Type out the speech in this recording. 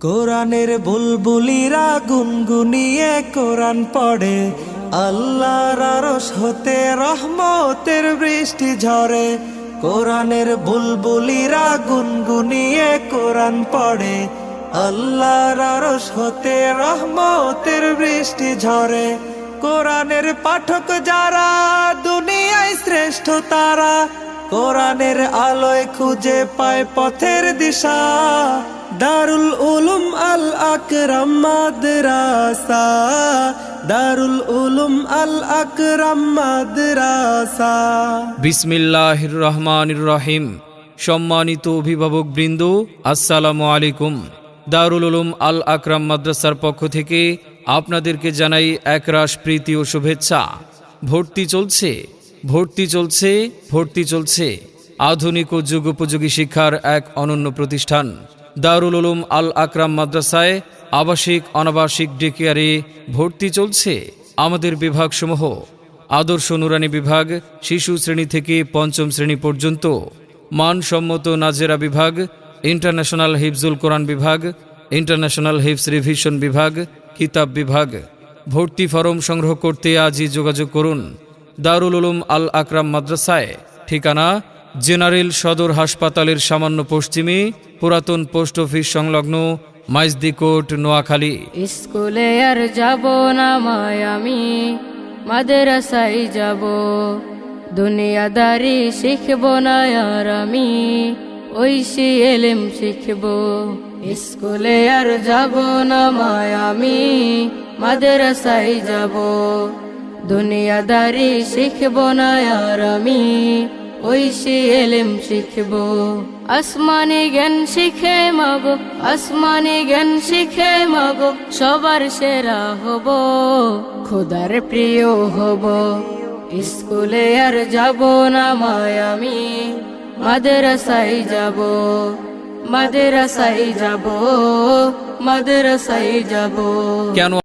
কোরআনের বুলবুলিরা গুনগুনিয়ে কোরআন পড়ে। আল্লাহর আরশ হতে রহমতের বৃষ্টি ঝরে। কোরআনের বুলবুলিরা গুনগুনিয়ে কোরআন পড়ে। আল্লাহর আরশ হতে রহমতের বৃষ্টি ঝরে। কোরআনের পাঠক যারা শ্রেষ্ঠ তারা কোরআনের আলোয় খুঁজে পায় পথের দিশা। দারুল উলুম আল আকরাম মাদ্রাসা। দারুল উলুম আল আকরাম মাদ্রাসা। বিসমিল্লাহির রহমানির রহিম। সম্মানিত অভিভাবক বৃন্দ, আসসালামু আলাইকুম। দারুল উলুম আল আকরাম মাদ্রাসার পক্ষ থেকে আপনাদেরকে জানাই একরাশ প্রীতি ও শুভেচ্ছা। ভর্তি চলছে। ভর্তি চলছে ভর্তি চলছে। আধুনিক ও যুগোপযোগী শিক্ষার এক অনন্য প্রতিষ্ঠান। দারুল উলুম আল আকরাম মাদ্রাসায় আবাসিক, অনাবাসিক ডেকেয়ারে ভর্তি চলছে আমাদের বিভাগসমূহ। আদর্শ নুরানি বিভাগ শিশু শ্রেণি থেকে পঞ্চম শ্রেণি পর্যন্ত। মানসম্মত নাজেরা বিভাগ, ইন্টারন্যাশনাল হিফজুল কোরআন বিভাগ, ইন্টারন্যাশনাল হিফস রিভিশন বিভাগ, কিতাব বিভাগ। ভর্তি ফরম সংগ্রহ করতে আজই যোগাযোগ করুন। দারুল উলুম আল আকরাম মাদ্রাসায়। ঠিকানা, জেনারেল সদর হাসপাতালের সামান্য পশ্চিমে, পুরাতন পোস্ট অফিস সংলগ্ন মাইজদি কোর্ট, নোয়াখালী। স্কুলে আর যাব না মায় আমি মাদ্রাসায় যাব। দুনিয়াদারি শিখব না আর আমি ঐশী এলেম শিখব। স্কুলে আর যাব না মায় আমি মাদ্রাসায় যাব। দুনিয়াদারি শিখব না আর আমি। ঐশী এলেম শিখব। আসমানি জ্ঞান শিখে মাগো, আসমানি জ্ঞান শিখে মাগো, সবার সেরা হব, খোদার প্রিয় হব। স্কুলে আর যাব না মায় আমি, মাদ্রাসায় যাব মাদ্রাসায় যাব মাদ্রাসায় যাব। কেন